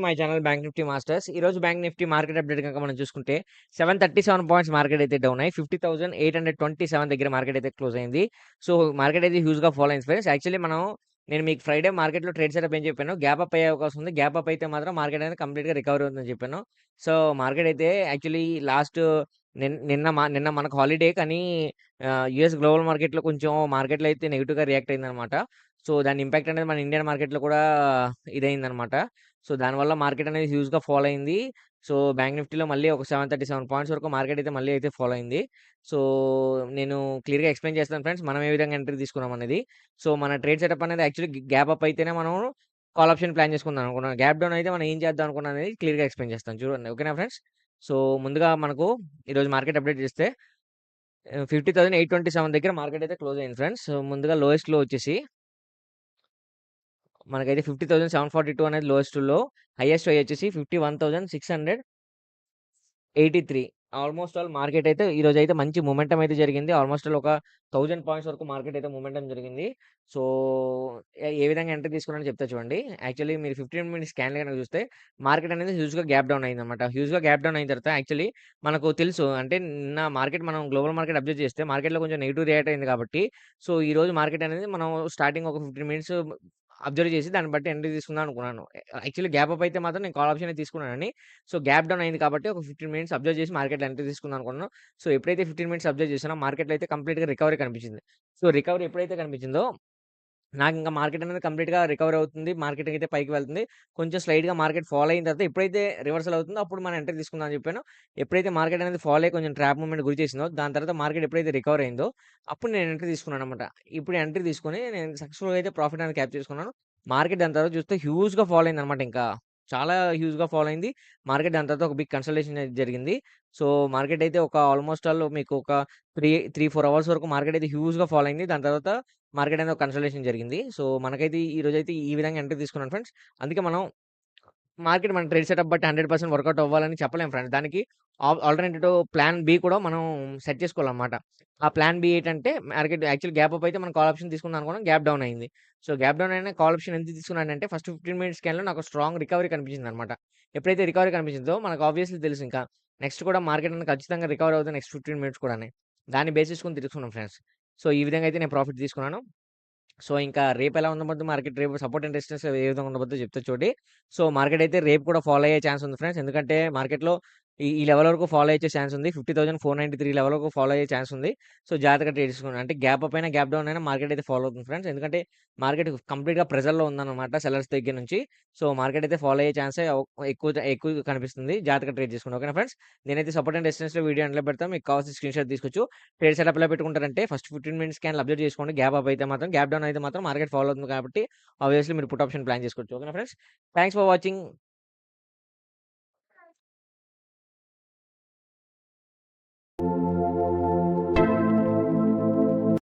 My channel bank Nifty masters. ఈ రోజు bank Nifty market update కనుక మనం చూసుకుంటే 737 పాయింట్స్ మార్కెట్ అయితే డౌన్ అయ్యి 50,827 దగ్గర మార్కెట్ అయితే క్లోజ్ అయింది. సో, మార్కెట్ అయితే హ్యూజ్‌గా ఫాలో అయింది ఫ్రెండ్స్. యాక్చువల్లీ మనం నేను మీకు ఫ్రైడే మార్కెట్‌లో ట్రేడ్ సెటప్ ఏం చెప్పాను. గ్యాప్ అప్ అయ్యే అవకాశం ఉంది. గ్యాప్ అప్ అయితే మాత్రం మార్కెట్ అనేది కంప్లీట్‌గా రికవరీ అవుతుందని చెప్పాను. సో, మార్కెట్ అయితే యాక్చువల్లీ లాస్ట్ నిన్న మా నిన్న మనకు హాలిడే కానీ యుఎస్ గ్లోబల్ మార్కెట్‌లో కొంచెం మార్కెట్‌లో అయితే నెగిటివ్గా రియాక్ట్ అయిందనమాట. సో, దాని ఇంపాక్ట్ అనేది మన ఇండియన్ మార్కెట్‌లో కూడా ఇదయిందనమాట. సో, దానివల్ల మార్కెట్ అనేది హ్యూజ్‌గా ఫాలో అయింది. సో, బ్యాంక్ నిఫ్టీలో మళ్ళీ ఒక 737 పాయింట్స్ వరకు మార్కెట్ అయితే మళ్ళీ అయితే ఫాలో అయింది. సో, నేను క్లియర్‌గా ఎక్స్‌ప్లెయిన్ చేస్తాను ఫ్రెండ్స్. మనం ఏ విధంగా ఎంట్రీ తీసుకున్నాం అనేది. సో, మన ట్రేడ్ సెటప్ అనేది యాక్చువల్లీ గ్యాప్ అప్ అయితేనే మనం కాల్ ఆప్షన్ ప్లాన్ చేసుకుందాం అనుకున్నాం. గ్యాప్ డౌన్ అయితే మనం ఏం చేద్దాం అనుకున్నాం అనేది క్లియర్‌గా ఎక్స్‌ప్లెయిన్ చేస్తాను. చూడండి. ఓకేనా ఫ్రెండ్స్? సో, ముందుగా మనకు ఈరోజు మార్కెట్ అప్డేట్ చేస్తే fifty thousand eight twenty seven దగ్గర మార్కెట్ అయితే క్లోజ్ అయింది ఫ్రెండ్స్. సో, ముందుగా లోయెస్ట్లో వచ్చేసి మనకైతే 50,742 అనేది లోయెస్ట్లో. హైయెస్ట్ వై వచ్చేసి 51,683 ఆల్మోస్ట్ ఆల్ మార్కెట్ అయితే ఈరోజైతే మంచి మూమెంటం అయితే జరిగింది. ఆల్మోస్ట్ ఆల్ ఒక థౌజండ్ పాయింట్స్ వరకు మార్కెట్ అయితే మూమెంటం జరిగింది. సో, ఏ విధంగా ఎంట్రీ తీసుకున్నానో చెప్తా చూడండి. యాక్చువల్లీ మీరు 15 మినిట్స్ స్కాన్ గనక చూస్తే మార్కెట్ అనేది హ్యూజ్‌గా గ్యాప్ డౌన్ అయింది అనమాట హ్యూజ్‌గా గ్యాప్ డౌన్ అయిన తర్వాత యాక్చువల్లీ మనకు తెలుసు అంటే నిన్న మార్కెట్ మనం గ్లోబల్ మార్కెట్ అబ్జర్వ్ చేస్తే మార్కెట్‌లో కొంచెం నెగిటివ్ రియాక్ట్ అయింది కాబట్టి సో, ఈ రోజు మార్కెట్ అనేది మనం స్టార్టింగ్ ఒక 15 మినిట్స్ అబ్జర్వ్ చేసి దాన్ని బట్టి ఎంట్రీ తీసుకుందాం అనుకున్నాను. యాక్చువల్లీ గ్యాప్ అప్ అయితే మాత్రం నేను కాల్ ఆప్షన్ తీసుకున్నానని. సో, గ్యాప్ డౌన్ అయింది కాబట్టి ఒక 15 మినిట్స్ అబ్జర్వ్ చేసి మార్కెట్‌లో ఎంట్రీ తీసుకుందాం అనుకున్నాను. సో, ఎప్పుడైతే 15 మినిట్స్ అబ్జర్వ్ చేసినా మార్కెట్‌లో అయితే కంప్లీట్‌గా రికవరీ కనిపించింది. సో, రికవరీ ఎప్పుడైతే కనిపించిందో నాకు ఇంకా మార్కెట్ అనేది కంప్లీట్‌గా రికవర్ అవుతుంది. మార్కెట్ అయితే పైకి వెళ్తుంది. కొంచెం స్లైట్‌గా మార్కెట్ ఫాలో అయిన తర్వాత ఎప్పుడైతే రివర్సల్ అవుతుందో అప్పుడు మనం ఎంట్రీ తీసుకుందాం అని చెప్పాను. ఎప్పుడైతే మార్కెట్ అనేది ఫాలో అయ్యి కొంచెం ట్రాప్ మూవ్‌మెంట్ గురి చేసిందో దాని తర్వాత మార్కెట్ ఎప్పుడైతే రికవర్ అయిందో అప్పుడు నేను ఎంట్రీ తీసుకున్నాననమాట. ఇప్పుడు ఎంట్రీ తీసుకొని నేను సక్సెస్‌ఫుల్‌గా అయితే ప్రాఫిట్ అనేది క్యాప్చర్ చేసుకున్నాను. మార్కెట్ దాని తర్వాత చూస్తే హ్యూజ్‌గా అయింది అయిందనమాట ఇంకా. చాలా హ్యూజ్‌గా ఫాలో అయింది. మార్కెట్ దాని తర్వాత ఒక బిగ్ కన్సల్టేషన్ అనేది జరిగింది. సో, మార్కెట్ అయితే ఒక ఆల్మోస్ట్ ఆల్ మీకు ఒక 3, 3, 4 అవర్స్ వరకు మార్కెట్ అయితే హ్యూజ్‌గా ఫాలో అయింది. దాని తర్వాత మార్కెట్ అనేది ఒక కన్సల్టేషన్ జరిగింది. సో, మనకైతే ఈ రోజైతే ఈ విధంగా ఎంట్రీ తీసుకున్నాను ఫ్రెండ్స్. అందుకే మనం మార్కెట్ మన ట్రేడ్ సెటప్ బట్టి 100% వర్కౌట్ అవ్వాలని చెప్పలేము ఫ్రెండ్స్. దానికి ఆల్టర్‌నేటివ్ ప్లాన్ బి కూడా మనం సెట్ చేసుకోవాలనమాట. ఆ ప్లాన్ బి ఏంటంటే మార్కెట్ యాక్చువల్ గ్యాప్ అప్ అయితే మనం కాల్ ఆప్షన్ తీసుకున్నాం అనుకున్నాం. గ్యాప్ డౌన్ అయింది. సో, గ్యాప్ డౌన్ అయినా కాల్ ఆప్షన్ ఎంత తీసుకున్నానంటే ఫస్ట్ 15 మినిట్స్ స్కాన్‌లో నాకు స్ట్రాంగ్ రికవరీ కనిపించింది అనమాట ఎప్పుడైతే రికవరీ కనిపించిందో మనకు ఆబ్వియస్లీ తెలుసు ఇంకా. నెక్స్ట్ కూడా మార్కెట్ అనేది ఖచ్చితంగా రికవర్ అవుతుంది నెక్స్ట్ 15 మినిట్స్ కూడా దాన్ని బేసిస్ కొని తీసుకున్నాం ఫ్రెండ్స్. సో, ఈ విధంగా అయితే నేను ప్రాఫిట్ తీసుకున్నాను. సో, ఇంకా రేపు ఎలా ఉండబోద్దు మార్కెట్ రేపు సపోర్ట్ అండ్ రెసిస్టెన్స్ ఏ విధంగా ఉండబోద్దో చెప్తా చూడండి. సో, మార్కెట్ అయితే రేపు కూడా ఫాలో అయ్యే ఛాన్స్ ఉంది ఫ్రెండ్స్. ఎందుకంటే మార్కెట్‌లో ఈ ఈ లెవెల్ వరకు ఫాలో అయ్యే ఛాన్స్ ఉంది. 50,493 లెవెల్ వరకు ఫాలో అయ్యే ఛాన్స్ ఉంది. సో, జాగ్రత్తగా ట్రేడ్ చేసుకోండి అంటే గ్యాప్ అప్ అయినా, గ్యాప్ డౌన్ అయినా మార్కెట్ అయితే ఫాలో అవుతుంది ఫ్రెండ్స్. ఎందుకంటే మార్కెట్ కంప్లీట్‌గా ప్రెజర్లో ఉందన్నమాట సెలర్స్ దగ్గర నుంచి. సో, మార్కెట్ అయితే ఫాలో అయ్యే ఛాన్సే ఎక్కువ ఎక్కువ కనిపిస్తుంది. జాగ్రత్తగా ట్రేడ్ చేసుకోండి. ఓకేనా ఫ్రెండ్స్? నేనైతే సపోర్ట్ అండ్లో వీడియో అంటే పెడతాను. మీకు కావాల్సిన స్క్రీన్‌షాట్ తీసుకోవచ్చు. ట్రేడ్ సెటప్ ఎలా పెట్టుకుంటారంటే ఫస్ట్ 15 మినిట్స్ క్యాన్ అబ్జర్వ్ చేసుకోండి. గ్యాప్ అప్ అయితే మాత్రం గ్యాప్ డౌన్ అయితే మాత్రం మార్కెట్ ఫాలో అవుతుంది కాబట్టి ఆబ్వియస్లీ మీరు పుట్ ఆప్షన్ ప్లాన్ చేసుకోవచ్చు. ఓకేనా ఫ్రెండ్స్? Thanks for watching.